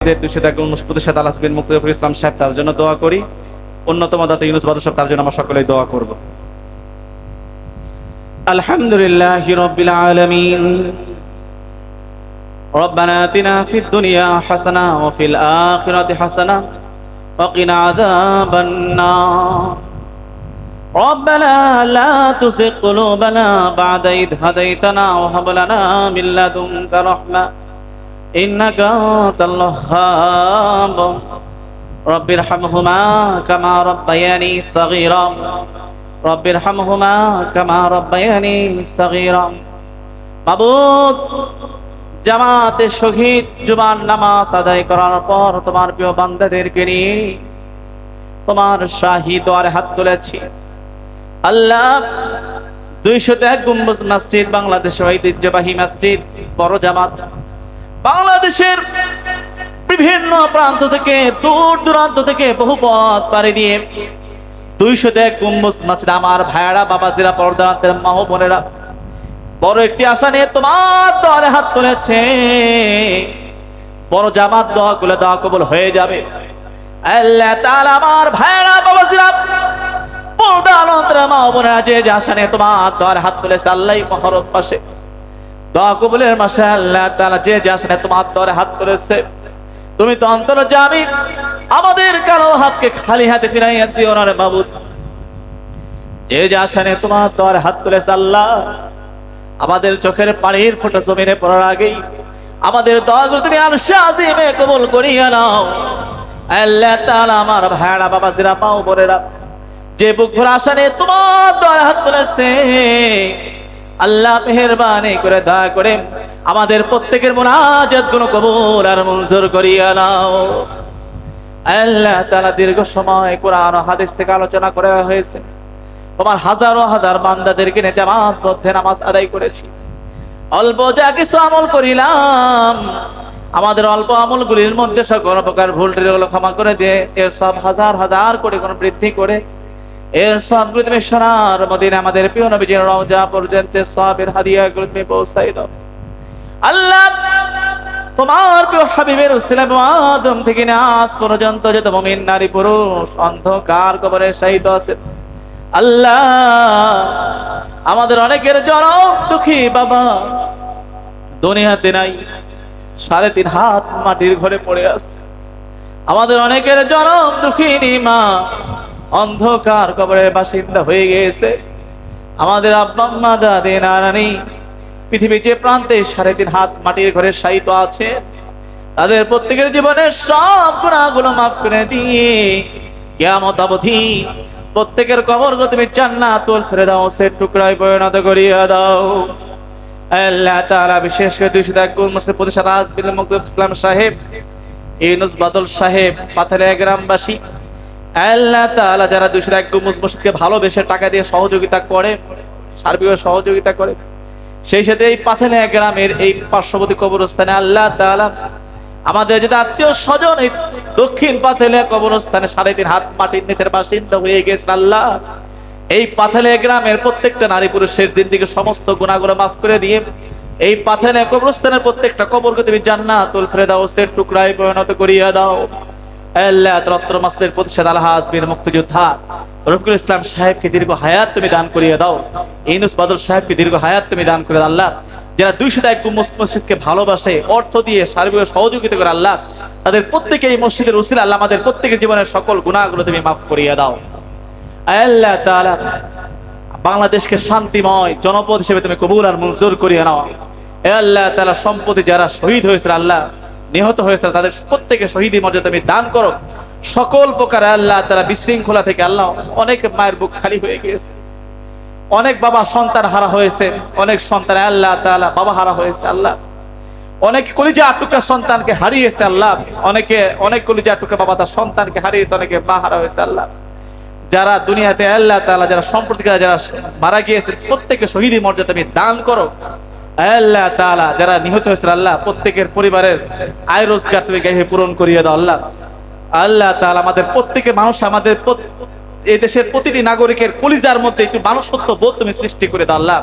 দুশো এক প্রতিষ্ঠা আল্লাহ বিন মুক্তিফর ইসলাম সাহেব তার জন্য দোয়া করি অন্যতম দাতা ইউনুস বাদর সাহেব তার জন্য আমরা সকলেই দোয়া করব আলহামদুলিল্লাহ রব্বিল আলামিন ربنا آتنا في الدنيا حسنة وفي الآخرة حسنة وقنا عذاب النار ربنا لا تزغ قلوبنا بعد إذ هديتنا وهب لنا من لدنك رحمة إنك أنت الوهاب رب ارحمهما كما ربياني صغيرا رب ارحمهما كما ربياني صغيرا মাবুদ জামাতে শহীদ জুবান নামাজ আদায় করার পর তোমার প্রিয় বান্দাদেরকে নিয়ে তোমার শাহী দোয়ারে হাত তুলেছি আল্লাহ দুইশো এক গম্বুজ মসজিদ বাংলাদেশের ঐতিহ্যবাহী মসজিদ বড় জামাত বাংলাদেশের বিভিন্ন প্রান্ত থেকে, দূর দূরান্ত থেকে বহু পথ পাড়ি দিয়ে দুইশো এক গম্বুজ মসজিদ আমার ভাইয়ারা, বাবাজিরা পর্দান্তের মা বোনেরা বড় একটি আশা নিয়ে তোমার দরে হাত তুলেছে। বড় জামাত দোয়া গুলো দোয়া কবুল হয়ে যাবে। আল্লাহ তাআলা আমার ভাইরা বাবাজিরা পর্দানন্তরা মা বোনেরা যে আশা নিয়ে তোমার দরে হাত তুলেছে, আল্লাহই মহরত পাশে। দোয়া কবুলের মাসে তাআলা যে যে তোমার দরে হাত তুলেছে। তুমি তো অন্তর জামি, আমাদের কারও হাতকে খালি হাতে ফিরাইয়া দিও না রে বাবুদ যে যে তোমার দরে হাত তুলেছে আল্লাহ, আমাদের চোখের পানির ফোঁটা জমিনে পড়ার আগেই আমাদের দোয়াগুলো তুমি আজিমে কবুল করিয়া নাও। আল্লাহ তাআলা আমার ভাইরা বাবা জিরা পাও বোনেরা, যে বুক ভরা আশা তোমার দোয়ার হাত তুলেছে আল্লাহ মেহেরবানি করে দয়া করে আমাদের প্রত্যেকের মোনাজাতগুলো কবুল আর মঞ্জুর করিয়া নাও। আল্লাহ তাআলা দীর্ঘ সময় কোরআন হাদিস থেকে আলোচনা করা হয়েছে। তোমার হাজারো হাজার বান্দাদেরকে নিয়ে জামাত মধ্যে নামাজ আদায় করেছি। অল্প যা কিছু আমল করিলাম, আমাদের অল্প আমলগুলির মধ্যে সকল প্রকার ভুল ক্ষমা করে দিয়ে এর সব হাজার হাজার কোটি কোন বৃদ্ধি করে এর আমাদের পর্যন্ত আল্লাহ, তোমার হাবিবের আজ পর্যন্ত নারী, পুরুষ, অন্ধকার কবরে শাহিদ আছে আল্লাহ, আমাদের অনেকের জনম দুঃখী বাবা দুনিয়াতে নাই, সাড়ে তিন হাত মাটির ঘরে পড়ে আছে। আমাদের অনেকের জনম দুঃখিনী মা অন্ধকার কবরের বাসিন্দা হয়ে গিয়েছে। আমাদের আব্বা দাদি নারানি পৃথিবীর যে প্রান্তে সাড়ে তিন হাত মাটির ঘরে শায়িত আছে, তাদের প্রত্যেকের জীবনের সব গুণাগুলো মাফ করে দিয়ে কেয়ামত অবধি প্রত্যেকের কবর গো তুমি জান্নাতুল ফেরদাউসের টুকরায় পরিণত করিয়া দাও। আল্লাহ তাআলা বিশেষ করে এক মসজিদ প্রতিষ্ঠা ইসলাম সাহেব, ইউনুস বাদল সাহেব পাথারিয়া গ্রামবাসী আল্লাহ তাআলা যারা দুইশো এক মসজিদকে ভালোবেসে টাকা দিয়ে সহযোগিতা করে সার্বিক সহযোগিতা করে, সেই সাথে এই পাথালিয়া গ্রামের এই পার্শ্ববর্তী কবরস্থানে আল্লাহ তাআলা আমাদের যদি আত্মীয় স্বজন এই দক্ষিণ পাথালিয়া কবরস্থানে সাড়ে তিন হাত মাটির নিচের বাসিন্দা হয়ে গেছে আল্লাহ। এই পাথালিয়া গ্রামের প্রত্যেকটা নারী পুরুষের জিন্দিকে সমস্ত গুণাগুলো মাফ করে দিয়ে এই পাথালিয়া কবরস্থানের প্রত্যেকটা কবরকে তুমি জান্নাতুল ফেরদাউসের টুকরায় পরিণত করিয়া দাও। মুক্তিযোদ্ধা সাহেবকে দীর্ঘ হায়াত সাহেবকে দান করে আল্লাহ। যারা দুইশো ভালোবাসে, অর্থ দিয়ে তাদের প্রত্যেকে এই মসজিদের উসিল আল্লাহ আমাদের প্রত্যেকের জীবনের সকল গুণাগুলো তুমি মাফ করিয়ে দাও। আল্লাহ বাংলাদেশকে শান্তিময় জনপদ হিসেবে তুমি কবুল আর মঞ্জুর করিয়ে নাও। আল্লাহ তাআলা সম্পত্তি যারা শহীদ হয়েছে, আল্লাহ নিহত হয়েছে তাদের প্রত্যেকে শহীদি মর্যাদা তুমি দান করো। সকল প্রকার আল্লাহ তারা বিশৃঙ্খলা থেকে আল্লাহ অনেক মায়ের বুক খালি হয়ে গিয়েছে। অনেক বাবা সন্তান হারা হয়েছে, অনেক সন্তান আল্লাহ তাআলা বাবা হারা হয়েছে, আল্লাহ। অনেক কলিজা টুকরা সন্তানকে হারিয়েছে, আল্লাহ। অনেকে, অনেক কলিজা টুকরা বাবা তার সন্তানকে হারিয়েছে, অনেকে মা হারা হয়েছে, আল্লাহ। যারা দুনিয়াতে আল্লাহ তাআলা, যারা সম্প্রতিকার যারা মারা গিয়েছে, প্রত্যেকে শহীদি মর্যাদা তুমি দান করো। আল্লাহ তাআলা, যারা নিহত হয়েছে আল্লাহ, প্রত্যেকের পরিবারের আয় রোজগার তুমি গায়ে পূরণ করিয়ে দাও আল্লাহ। আল্লাহ তাআলা আমাদের প্রত্যেকের মানুষ, আমাদের এই দেশের প্রতিটি নাগরিকের কলিজার মধ্যে একটু মানুষত্ব বোধ তুমি সৃষ্টি করে দাও আল্লাহ।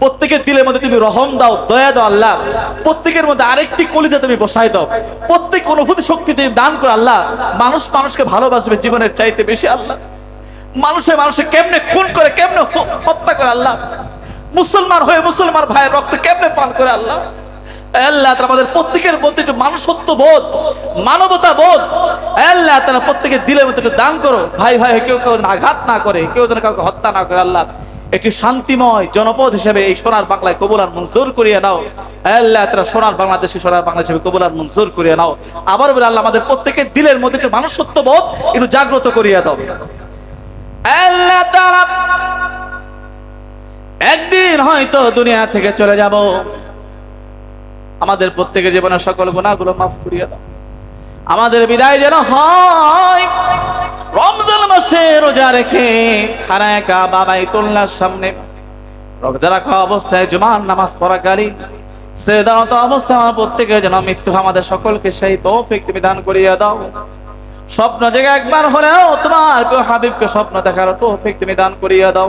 প্রত্যেকের দিলের মধ্যে তুমি রহম দাও, দয়া দাও আল্লাহ। প্রত্যেকের মধ্যে আরেকটি কলিজা তুমি বসাই দাও। প্রত্যেক অনুভূতি শক্তি তুমি দান করো আল্লাহ। মানুষ মানুষকে ভালোবাসবে জীবনের চাইতে বেশি আল্লাহ। মানুষে মানুষে কেমনে খুন করে, কেমনে হত্যা করে আল্লাহ। মুসলমান হয়ে মুসলমান ভাইয়ের রক্ত কেমনে পান করে আল্লাহ? আল্লাহ আমাদের প্রত্যেকের মধ্যে একটু বোধ বোধ। প্রত্যেকের দিলের মধ্যে একটু দান করো। ভাই ভাই, কেউ কেউ না করে, কেউ যেন কাউকে হত্যা না করে আল্লাহ। একটি শান্তিময় জনপদ হিসেবে এই সোনার বাংলায় কবুল আর মঞ্জুর করিয়ে নাও। আল্লাহ, তারা সোনার বাংলাদেশে সোনার বাংলা হিসেবে কবুল আর মঞ্জুর করিয়ে নাও। আবার বলে আল্লাহ, আমাদের প্রত্যেকের দিলের মধ্যে একটু মানুষত্ব বোধ একটু জাগ্রত করিয়ে দাও। একদিন হয়তো দুনিয়া থেকে চলে যাব। আমাদের প্রত্যেকের জীবনের সকল গুণাগুলো মাফ করিয়ে দাও। আমাদের বিদায় যেন হয়। রমজান মাসে রোজা রেখে খানায় কা বাবাই তোল্লার সামনে রোজা রাখা অবস্থায় জুমার নামাজ পড়াকালীন সে দাঁড়াতো অবস্থায় আমার প্রত্যেকের যেন মৃত্যু আমাদের সকলকে সেই তৌফিক তুমি দান করিয়ে দাও। স্বপ্ন জেগে একবার হলেও তোমার হাবিবকে স্বপ্ন দেখার তৌফিক তুমি দান করিয়ে দাও।